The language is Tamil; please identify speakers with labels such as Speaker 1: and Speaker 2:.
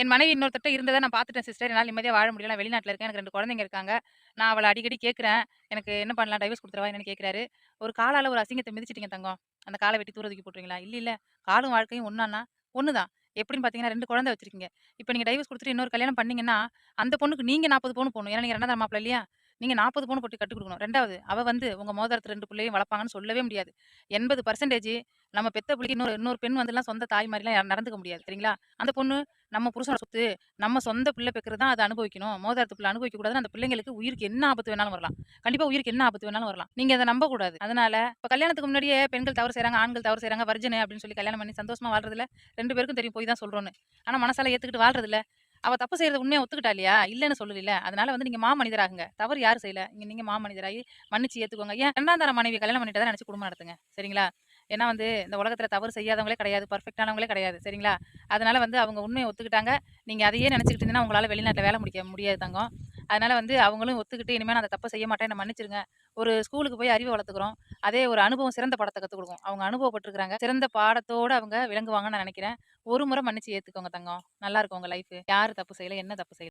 Speaker 1: என் மனைவி இன்னொருத்தட்ட இருந்ததை நான் பார்த்துட்டேன் சிஸ்டர் என்னால் நிம்மதியாக வாழ முடியல. நான் வெளிநாட்டில் இருக்கேன். எனக்கு ரெண்டு குழந்தைங்க இருக்காங்க. நான் அவளை அடிக்கடி கேட்குறேன். எனக்கு என்ன பண்ணலாம்? டைவர்ஸ் கொடுத்துருவா என்னன்னு கேட்குறாரு. ஒரு காலால் ஒரு அசிங்கத்தை மிதிச்சிட்டிங்க தங்கம். அந்த காலை வெட்டி தூர தூக்கி போட்டுருவீங்களா இல்லை இல்லை. காலும் வாழ்க்கையும் ஒன்றாண்ணா ஒன்று தான் எப்படின்னு பார்த்தீங்கன்னா ரெண்டு குழந்தை வச்சிருக்கீங்க. இப்போ நீங்கள் டைவர்ஸ் கொடுத்துட்டு இன்னொரு கல்யாணம் பண்ணீங்கன்னா அந்த பொண்ணுக்கு நீங்கள் நாற்பது பவுன் போகணும் ஏன்னா நீங்கள் ரெண்டாவது மாப்பிள்ள இல்லையா? நீங்க 40 பவுன் போட்டு கட்டி கொடுக்கணும் ரெண்டாவது அவ வந்து உங்க மோதிரத்துல 2 புள்ளையும் வளர்ப்பாங்கன்னு சொல்லவே முடியாது. 80% நம்ம பெத்த பிள்ளைக்கு இன்னொரு இன்னொரு பெண் வந்துலாம் சொந்த தாய் மாதிரிலாம் யாரும் நடந்துக்க முடியாது. சரிங்களா? அந்த பொண்ணு நம்ம புருஷனை சொத்து. நம்ம சொந்த பிள்ளை பெக்கிறது தான் அதை அனுபவிக்கணும். மோதிரத்துக்குள்ள அனுபவிக்க கூடாது அந்த பிள்ளைங்களுக்கு உயிருக்கு என்ன ஆபத்து வேணாலும் வரலாம். கண்டிப்பா உயிருக்கு என்ன ஆபத்து வேணாலும் வரலாம். நீங்க அத நம்பக்கூடாது. அதனால இப்ப கல்யாணத்துக்கு முன்னாடியே பெண்கள் தவறு செய்யறாங்க ஆண்கள் தவறு செய்யறாங்க வர்ஜினு அப்படின்னு சொல்லி கல்யாணம் பண்ணி சந்தோஷமா வாழ்றதுல ரெண்டு பேருக்கும் தெரியும் போய் தான் சொல்றோன்னு ஆனா மனசால ஏத்துக்கிட்டு வாழ்றதுல அவ தப்பு செய்யறது உண்மையா ஒத்துக்கிட்டா இல்லையா? இல்லன்னு சொல்லல அதனால வந்து நீங்க மாமனிதராகுங்க. தவறு யாரும் செய்யல. இங்க நீங்க மாமனிதராகி மன்னிச்சு ஏத்துக்கோங்க. ஏன் ரெண்டாம் தர மனைவி கல்யாணம் தான் நினைச்சி குடும்பம் நடத்துங்க. சரிங்களா? ஏன்னா வந்து இந்த உலகத்துல தவறு செய்யாதவங்களே கிடையாது. பர்ஃபெக்டானவங்களே கிடையாது. சரிங்களா? அதனால வந்து அவங்க உண்மையை ஒத்துக்கிட்டாங்க. நீங்க அதையே நினைச்சுக்கிட்டு இருந்தீங்கன்னா, உங்களால வெளிநாட்ல வேலை முடிக்க முடியாது தங்கம். அதனால வந்து அவங்களும் ஒத்துக்கிட்டு இனிமேல் நான் அந்த தப்பை செய்ய மாட்டேன். என்னை மன்னிச்சிருங்க. ஒரு ஸ்கூலுக்கு போய் அறிவு வளர்த்துக்கிறோம். அதே ஒரு அனுபவம் சிறந்த படத்தை கற்றுக் கொடுக்கும் அவங்க அனுபவப்பட்டிருக்கிறாங்க சிறந்த பாடத்தோடு அவங்க விளங்குவாங்கன்னு நான் நினைக்கிறேன் ஒரு முறை மன்னிச்சு ஏற்றுக்கோங்க தங்கம். நல்லா இருக்கும் உங்கள் லைஃப் யார் தப்பு செய்யலை என்ன தப்பு செய்யலை